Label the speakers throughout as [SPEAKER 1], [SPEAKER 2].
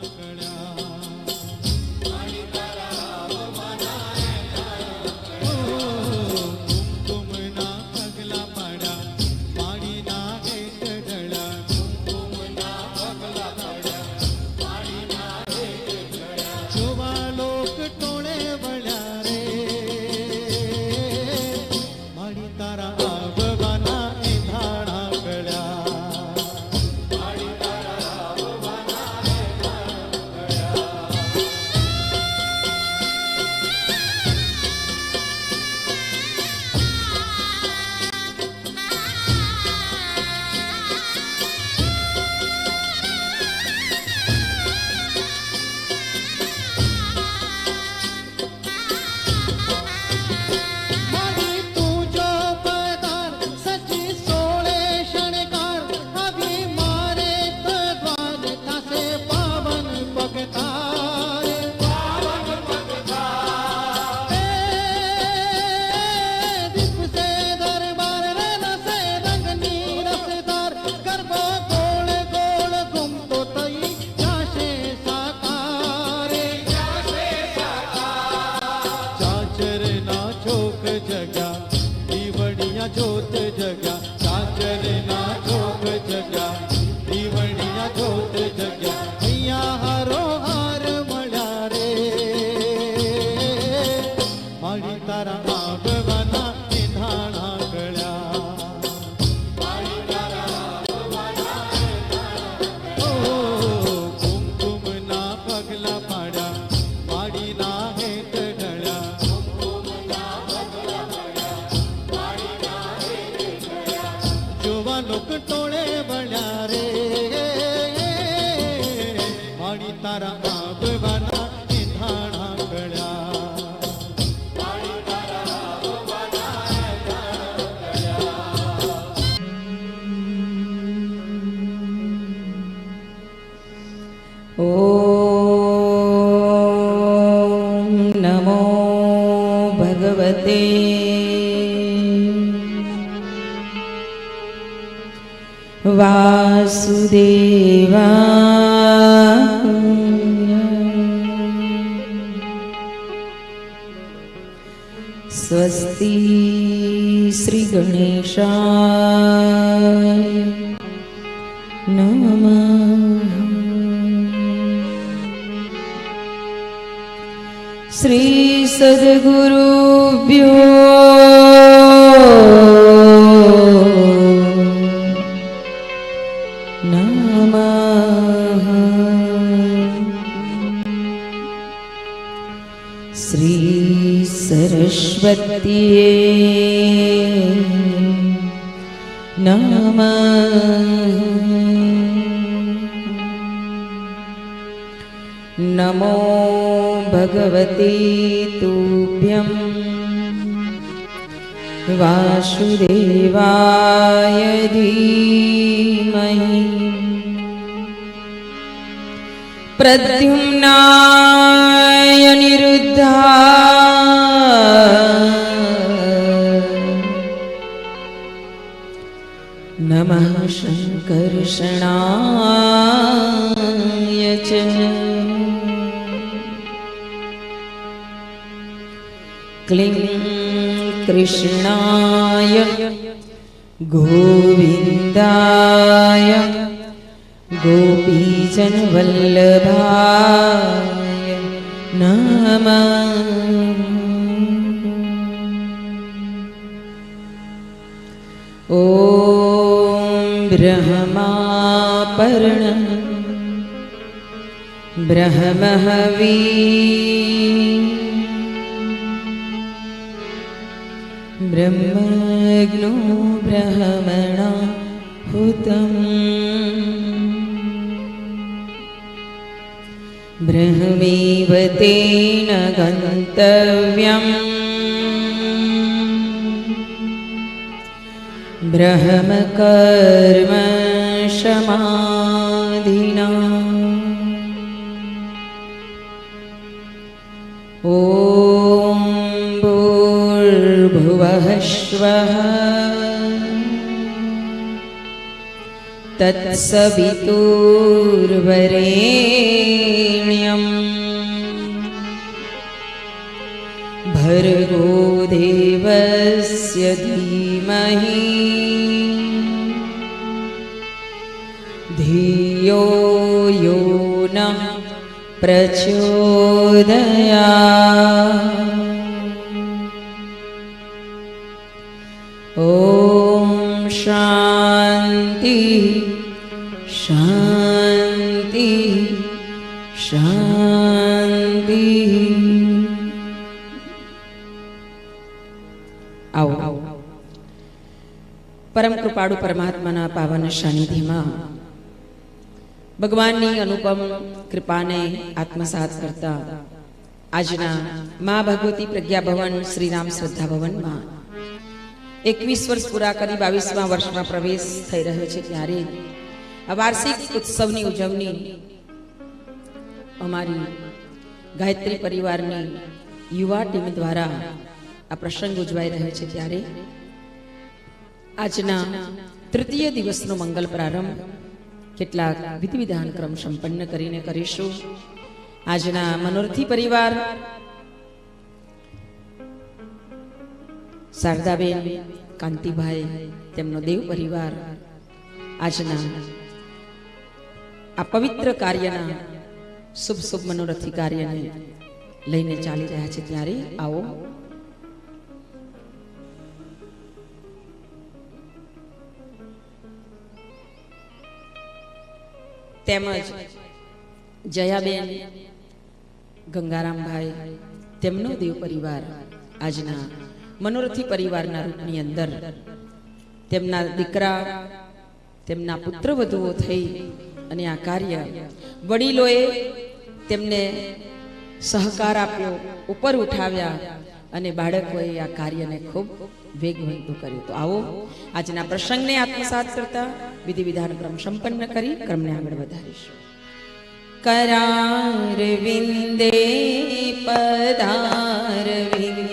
[SPEAKER 1] ગણા લોક ટોળે બન્યા રે. માણી તારા
[SPEAKER 2] श्री सद्गुरुभ्यो तुभ्यं वासुदेवाय धीमहि प्रद्युम्नाय निरुद्धा नमः शङ्कर्षणाय च क्लिं कृष्णाय गोविन्दाय गोपीजनवल्लभाय नमः। ॐ ब्रह्मापर्ण ब्रह्महवी ब्रह्मग्नो ब्रह्मणा हुतम्। ब्रह्मेव तेन गन्तव्यम्। ब्रह्मकर्म ब्रह्मकर्मक्षमादिना भुवः श्वः तत्सवितोर्वरेण्यम्। भर्गो देवस्य धीमहि। धियो यो न प्रचोदया આવો. પરમ કૃપાળુ પરમાત્માના પાવન સાનિધ્યમાં ભગવાનની અનુપમ કૃપાને આત્મસાત કરતા આજના મા ભગવતી પ્રજ્ઞા ભવન શ્રીરામ શ્રદ્ધા ભવનમાં એકવીસ વર્ષ પૂરા કરી બાવીસમા વર્ષમાં પ્રવેશ થઈ રહ્યો છે ત્યારે આ વાર્ષિક ઉત્સવની ઉજવણી અમારી ગાયત્રી પરિવારની યુવા ટીમ દ્વારા આ પ્રસંગ ઉજવાઈ રહ્યો છે ત્યારે. આજના તૃતીય દિવસનો મંગલ પ્રારંભ કેટલાક વિધિ વિધાન ક્રમ સંપન્ન કરીને કરીશું. આજના મનોરથી પરિવાર શારદાબેન, કાંતિભાઈ, તેમનો દેવ પરિવાર આજના આ પવિત્ર કાર્યના શુભ શુભ મનોરથી કાર્યને લઈને ચાલી રહ્યા છે ત્યારે. આવો. તેમજ જયાબેન, ગંગારામભાઈ, તેમનો દેવ પરિવાર આજના મનોરથી પરિવારના રૂપની અંદર. તેમના દીકરા, તેમના પુત્ર વધુઓ થઈ અને આ કાર્ય વડીલોએ તેમને સહકાર આપ્યો, ઉપર ઉઠાવ્યા અને બાળકોએ આ કાર્યને ખૂબ વેગવંતું કર્યું. તો આવો, આજના પ્રસંગને આત્મસાત કરતા વિધિ વિધાન ક્રમ સંપન્ન કરી ક્રમને આગળ વધારીશું. કરાર વિંદે પદાર વિંદમ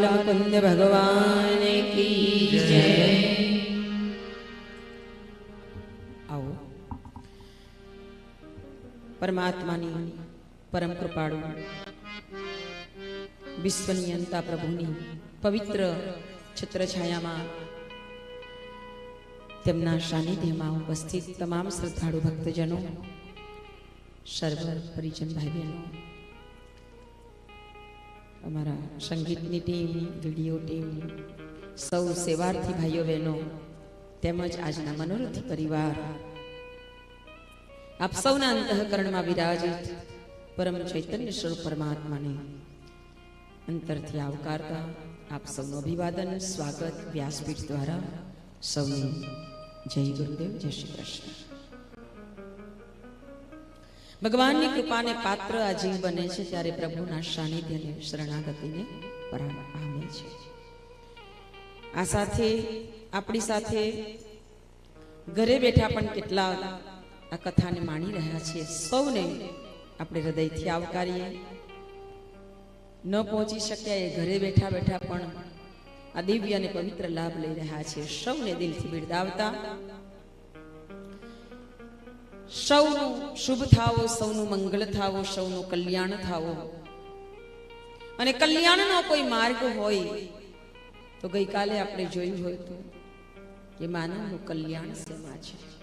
[SPEAKER 2] બાલ મુકુંદ ભગવાન આવો પરમાત્માની પરમ કૃપાળુ વિશ્વની અંતા પ્રભુની પવિત્ર છત્રછાયામાં તેમના સાનિધ્યમાં ઉપસ્થિત તમામ શ્રદ્ધાળુ ભક્તજનો સર્વ પરિજન ભાઈ બહેનો અમારા સંગીતની ટીમ, વીડિયો ટીમ, સૌ સેવાર્થી ભાઈઓ બહેનો, તેમજ આજના મનોરથી પરિવાર. આપ સૌના અંતઃકરણમાં વિરાજિત પરમ ચૈતન્ય સ્વરૂપ પરમાત્માને અંતરથી આવકારતા આપ સૌનું અભિવાદન, સ્વાગત વ્યાસપીઠ દ્વારા સૌને જય ગુરુદેવ, જય શ્રી કૃષ્ણ. ભગવાનની કૃપાને પાત્ર આ જીવ બને છે ત્યારે પ્રભુના સાનિધ્યને, શરણાગતિને પામે છે. આ સાથે, આપણી સાથે ઘરે બેઠા પણ કેટલા આ કથાને માણી રહ્યા છીએ. સૌને આપણે હૃદયથી આવકારીએ. ન પહોંચી શક્યા એ ઘરે બેઠા બેઠા પણ આ દિવ્ય અને પવિત્ર લાભ લઈ રહ્યા છે સૌને દિલથી બિરદાવતા સૌનું શુભ થાવો, સૌનું મંગળ થાવો, સૌનું કલ્યાણ થાવો. અને કલ્યાણનો કોઈ માર્ગ હોય તો ગઈકાલે આપણે જોયું હોય તો કે માનવનું કલ્યાણ શેમાં છે?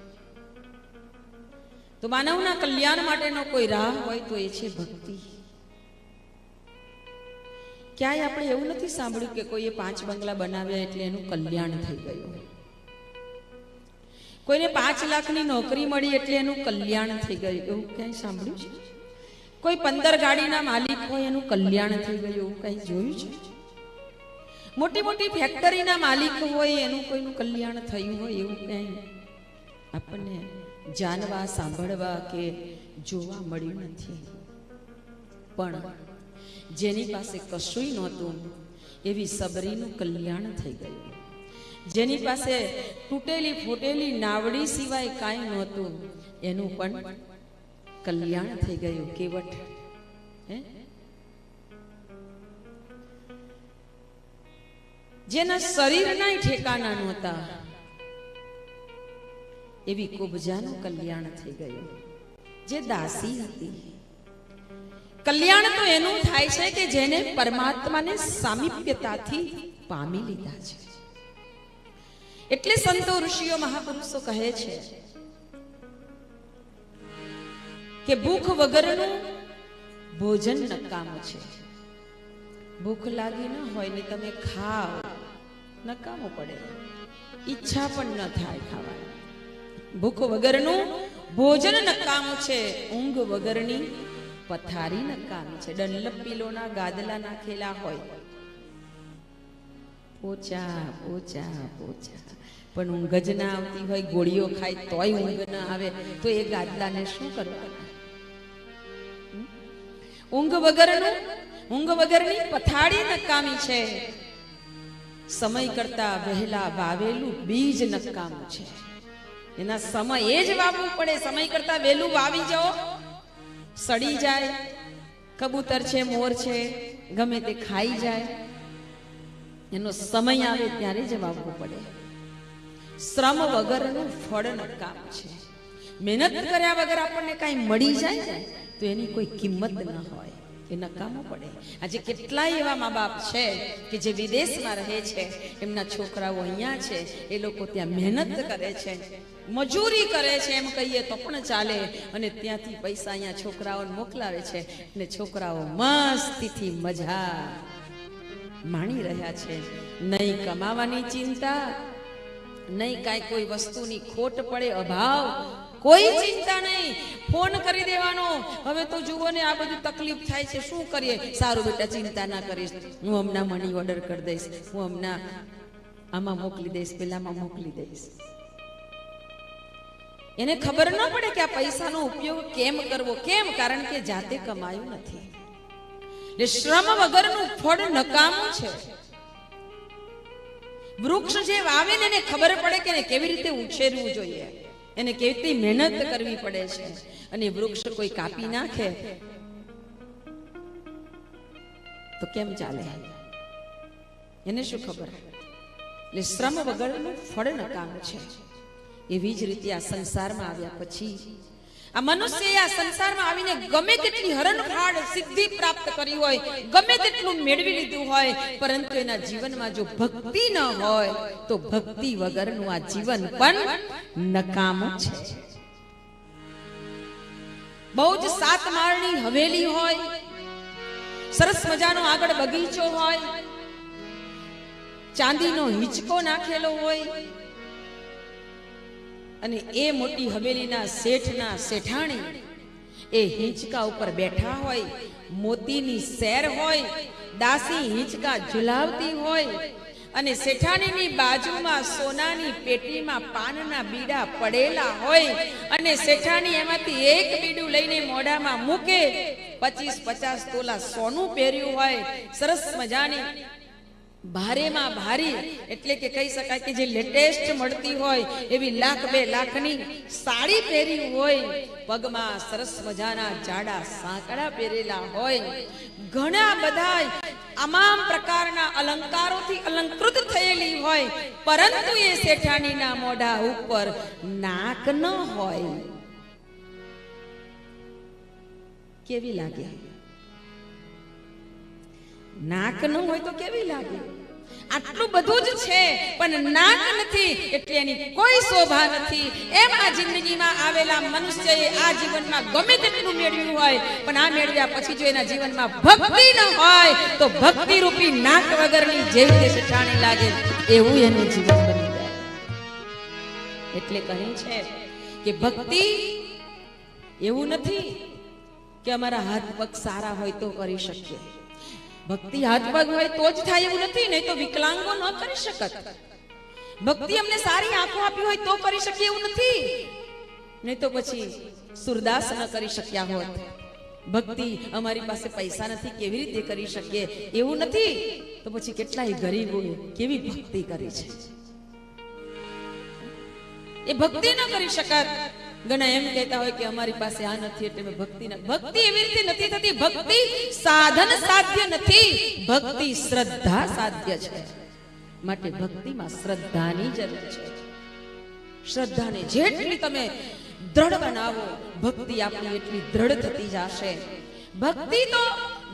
[SPEAKER 2] તો માનવના કલ્યાણ માટેનો કોઈ રાહ હોય તો એ છે ભક્તિ. ક્યાંય આપણે એવું નથી સાંભળ્યું કે કોઈએ પાંચ બંગલા બનાવ્યા એટલે એનું કલ્યાણ થઈ ગયું. કોઈને પાંચ લાખની નોકરી મળી એટલે એનું કલ્યાણ થઈ ગયું. એવું ક્યાંય સાંભળ્યું છે? કોઈ પંદર ગાડીના માલિક હોય એનું કલ્યાણ થઈ ગયું, એવું કઈ જોયું છે? મોટી મોટી ફેક્ટરીના માલિક હોય એનું કોઈનું કલ્યાણ થયું હોય, એવું ક્યાંય આપણને જાણવા, સાંભળવા કે જોવા મળ્યું નથી. પણ જેની પાસે કશુંય નહોતું, એવી સબરીનું કલ્યાણ થઈ ગયું. જેની પાસે તૂટેલી ફૂટેલી નાવડી સિવાય કાંઈ નહોતું. એનું પણ કલ્યાણ થઈ ગયું, કેવટ. હે? જેના શરીરના ઠેકાણા નહોતા. એવી કુબજાનું કલ્યાણ થઈ ગયું. જે દાસી હતી. કલ્યાણ તો એનું થાય છે કે જેને પરમાત્માને સામીપ્યતાથી પામી લીધા છે. એટલે સંતો ઋષિઓ મહાપુરુષો કહે છે કે ભૂખ વગરનું ભોજન નકામું છે. ભૂખ લાગી ન હોય ને તમે ખાવ નકામું પડે. ઈચ્છા પણ ન થાય ખાવાની. ભૂખ વગરનું ભોજન નકામું છે, ઊંઘ વગરની પથારી નકામી છે. ડનલપ પીલોના ગાદલા નાખેલા હોય. પોચા પોચા પોચા પણ ઊંઘ જ ના આવતી હોય, ગોળીઓ ખાય, તોય ઊંઘ ના આવે. તો એ ગાદલાને શું કરવાનું? ઊંઘ વગરનું, ઊંઘ વગરની પથારી નકામી છે. સમય કરતા વહેલા વાવેલું બીજ નકામું છે. એના સમયે જ વાવવું પડે. સમય કરતા વહેલું વાવી જાઓ. સડી જાય. કબૂતર છે, મોર છે, ગમે તે ખાઈ જાય. એનો સમય આવે ત્યારે જ વાવવું પડે. શ્રમ વગરનું ફળ કામ છે. મહેનત કર્યા વગર આપણને કાંઈ મળી જાય ને, તો એની કોઈ કિંમત ન હોય. એ નકામો પડે. આજે કેટલાય એવા મા બાપ છે કે જે વિદેશમાં રહે છે. એમના છોકરાઓ અહીંયા છે. એ લોકો ત્યાં મહેનત કરે છે. મજૂરી કરે છે, એમ કહીએ તો પણ ચાલે. અને ત્યાંથી પૈસા અહીંયા છોકરાઓને મોકલાવે છે. અને છોકરાઓ મસ્તીથી મજા માણી રહ્યા છે. નહીં કમાવાની ચિંતા, નહીં કાંઈ કોઈ વસ્તુની ખોટ પડે અભાવ, કોઈ ચિંતા નહીં. ફોન કરી દેવાનો. હવે તો જુઓ ને આ બધી તકલીફ થાય છે, શું કરીએ? સારું બેટા, ચિંતા ના કરીશ. હું હમણાં મની ઓર્ડર કરી દઈશ. હું હમણાં આમાં મોકલી દઈશ, પેલામાં મોકલી દઈશ. એને ખબર ન પડે કે આ પૈસાનો ઉપયોગ કેમ કરવો? કેમ? કારણ કે જાતે કમાયું નથી. એટલે શ્રમ વગરનું ફળ નકામું છે. વૃક્ષ જે વાવે ને એને ખબર પડે કે એને કેવી રીતે ઉછેરવું જોઈએ. એને કેવી રીતે મહેનત કરવી પડે છે. અને વૃક્ષ કોઈ કાપી નાખે. તો કેમ ચાલે? એને શું ખબર? એટલે શ્રમ વગરનું ફળ નકામું છે. એવી જ રીતે આ સંસારમાં આવ્યા પછી આ મનુષ્ય આ સંસારમાં આવીને ગમે તેટલી હરણફાળ સિદ્ધિ પ્રાપ્ત કરી હોય, ગમે તેટલું મેળવી લીધું હોય, પરંતુ એના જીવનમાં જો ભક્તિ ન હોય, તો ભક્તિ વગરનું આ જીવન પણ નકામું છે. બહુ જ સાત હવેલી હોય, સરસ મજાનો આગળ બગીચો હોય, ચાંદીનો હિંચકો નાખેલો હોય અને એ મોટી હવેલીના શેઠના શેઠાણી એ હિંચકા ઉપર બેઠા હોય, મોતીની સેર હોય, દાસી હિંચકા ઝુલાવતી હોય અને શેઠાણીની બાજુમાં સોનાની પેટીમાં પાનના બીડા પડેલા હોય અને શેઠાણી એમાંથી એક બીડું લઈને મોઢામાં મૂકે, પચીસ પચાસ તોલા સોનું પહેર્યું હોય, સરસ મજાની ભારેમાં ભારી, એટલે કે કહી શકાય કે જે લેટેસ્ટ મળતી હોય એવી લાખ બે લાખની સાડી પહેરી હોય, પગમાં સરસ મજાના જાડા સાંકડા પહેરેલા હોય, ઘણા બધા તમામ પ્રકારના અલંકારોથી અલંકૃત થયેલી હોય, પરંતુ એ શેઠાણીના મોઢા ઉપર નાક ન હોય. કેવી લાગે? નાક ન હોય તો કેવી લાગે? આટલું બધું જ છે, પણ નાક નથી, એટલે એની કોઈ શોભા નથી. એમ આ જિંદગીમાં આવેલા મનુષ્યએ આ જીવનમાં ગમે તેટલું મેળવ્યું હોય, પણ આ મેળવ્યા પછી જો એના જીવનમાં ભક્તિ ન હોય, તો ભક્તિ રૂપી નાક વગરની જેવી રીતે શેઠાણી લાગે, એવું એનું જીવન બની જાય. એટલે કહે છે કે ભક્તિ એવું નથી કે અમારા હાથ પગ સારા હોય તો કરી શકીએ. ભક્તિ હાથ પગ હોય તો જ થાય એવું નથી, નહીં તો વિકલાંગો ન કરી શકત. ભક્તિ અમને સારી આંખો આપી હોય તો કરી શકીએ એવું નથી. નહીં તો પછી સુરદાસ ન કરી શક્યા હોત. ભક્તિ અમારી પાસે પૈસા નથી, કેવી રીતે કરી શકીએ એવું નથી. તો પછી કેટલાય ગરીબોએ કેવી ભક્તિ કરી છે? એ ભક્તિ ન કરી શકત. ઘણા એમ કહેતા હોય કે અમારી પાસે આ નથી એટલે ભક્તિ ભક્તિ એવી રીતે નથી થતી. ભક્તિ સાધન સાધ્ય નથી. ભક્તિ શ્રદ્ધા સાધ્ય છે. માટે ભક્તિમાં શ્રદ્ધાની જરૂર છે. શ્રદ્ધાને જેટલી તમે દ્રઢ બનાવો, ભક્તિ આપણી એટલી દ્રઢ થતી જશે. ભક્તિ તો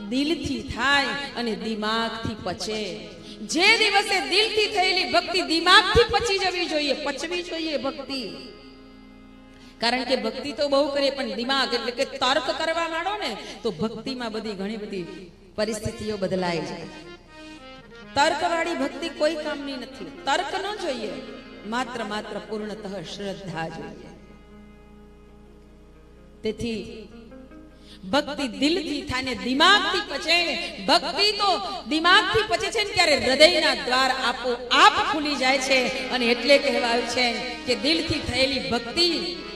[SPEAKER 2] દિલથી થાય અને દિમાગથી પચે. જે દિવસે દિલથી થયેલી ભક્તિ દિમાગથી પચી જવી જોઈએ, પચવી જોઈએ ભક્તિ. કારણ કે ભક્તિ તો બહુ કરીએ પણ દિમાગ એટલે કે તર્ક કરવા માંડો ને, તો ભક્તિમાં બધી ઘણી બધી પરિસ્થિતિઓ બદલાય જાય તર્કવાળી ભક્તિ કોઈ કામની નથી. તર્ક ન જોઈએ, માત્ર માત્ર પૂર્ણતઃ શ્રદ્ધા જોઈએ. તેથી ભક્તિ દિલથી થાય દિમાગથી પચે. ભક્તિ તો દિમાગથી પચે છે ને ત્યારે હૃદયના દ્વાર આપો આપ ખુલી જાય છે. અને એટલે કહેવાયું છે કે દિલથી થયેલી ભક્તિ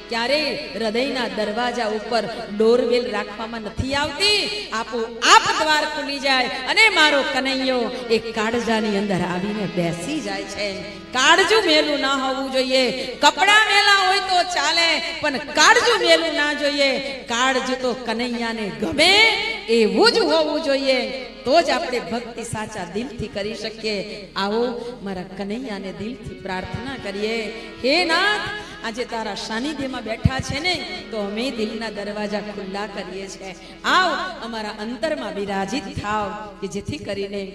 [SPEAKER 2] ક્યારે હૃદયના દરવાજા ઉપર ડોરવેલ રાખવામાં નથી આવતી. આપો આપ દ્વાર ખુલી જાય અને મારો કનૈયો એ કાળજાની અંદર આવીને બેસી જાય છે. કાળજું મેલું ના હોવું જોઈએ. કપડા મેલા હોય તો ચાલે, પણ કાળજું મેલું ના જોઈએ. કાળજું તો કનૈયાને ગમે એવું જ હોવું જોઈએ. તો જ આપણે ભક્તિ સાચા દિલથી કરી શકીએ. આવો મારા કનૈયાને દિલથી પ્રાર્થના કરીએ. હે નાથ આજે તારા સાનિધ્યમાં બેઠા છે ને, તો અમે દિલના દરવાજા ખુલ્લા કરીએ છીએ. આવ, અમારા અંતરમાં વિરાજિત થાવ, કે જેથી કરીને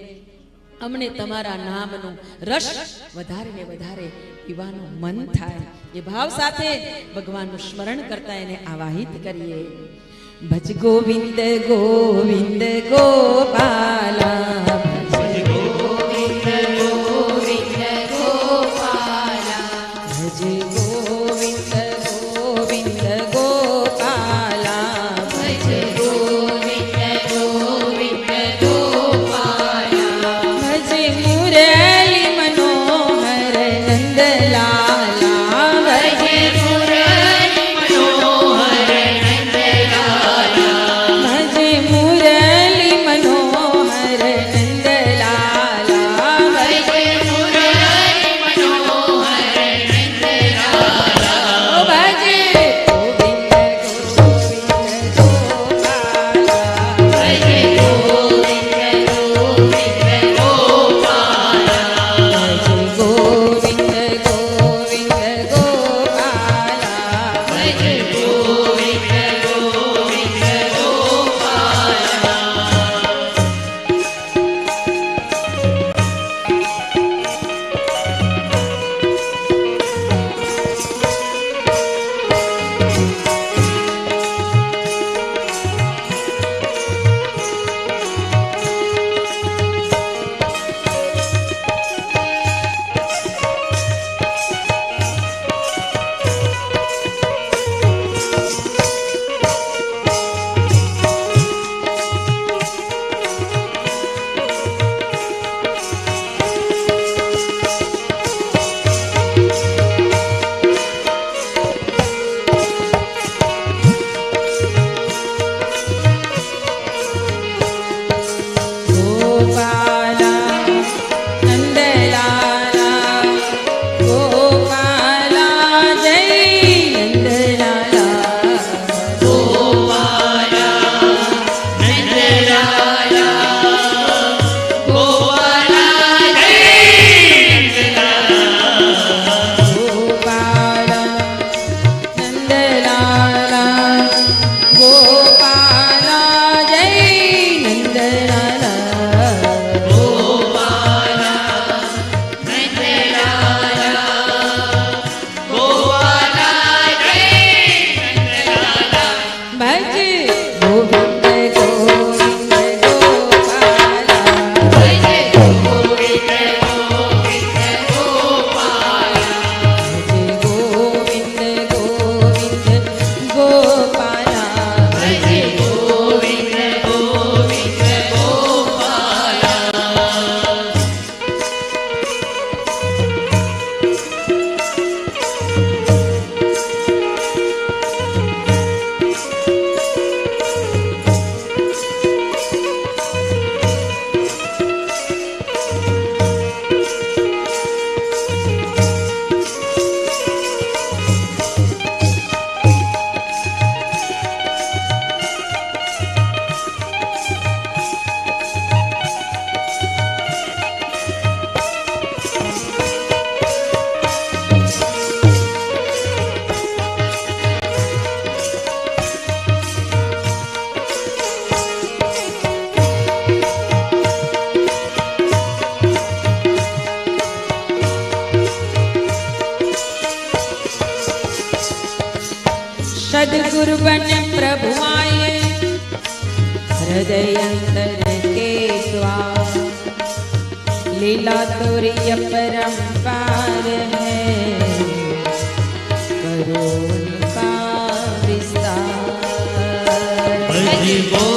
[SPEAKER 2] અમને તમારા નામનું રસ વધારે ને વધારે પીવાનું મન થાય. એ ભાવ સાથે ભગવાનનું સ્મરણ કરતા એને આવાહિત કરીએ. ભજ ગોવિંદ ગોવિંદ ગોપાલા. de.